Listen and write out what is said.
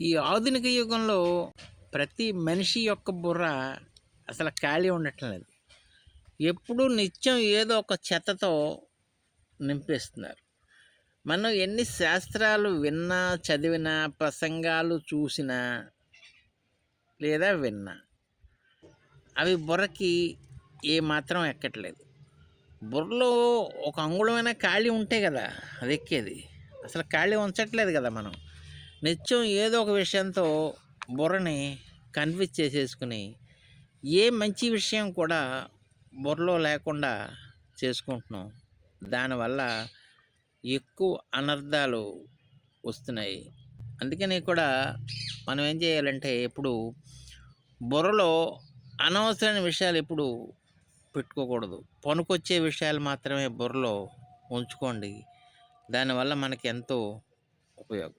ఈ ఆధునిక యుగంలో ప్రతి మనిషి యొక్క బుర్ర అసలు ఖాళీ ఉండటం లేదు. ఎప్పుడూ నిత్యం ఏదో ఒక చెత్తతో నింపేస్తున్నారు. మనం ఎన్ని శాస్త్రాలు విన్నా చదివినా ప్రసంగాలు చూసినా లేదా విన్నా అవి బుర్రకి ఏమాత్రం ఎక్కట్లేదు. బుర్రలో ఒక అంగుళమైన ఖాళీ ఉంటే కదా అది ఎక్కేది. అసలు ఖాళీ ఉంచట్లేదు కదా మనం. నిత్యం ఏదో ఒక విషయంతో బుర్రని కన్ఫ్యూజ్ చేసేసుకుని ఏ మంచి విషయం కూడా బుర్రలో లేకుండా చేసుకుంటున్నాం. దానివల్ల ఎక్కువ అనర్థాలు వస్తున్నాయి. అందుకని కూడా మనం ఏం చేయాలంటే ఇప్పుడు బుర్రలో అనవసరమైన విషయాలు ఎప్పుడు పెట్టుకోకూడదు. పనికొచ్చే విషయాలు మాత్రమే బుర్రలో ఉంచుకోండి. దానివల్ల మనకి ఎంతో ఉపయోగం.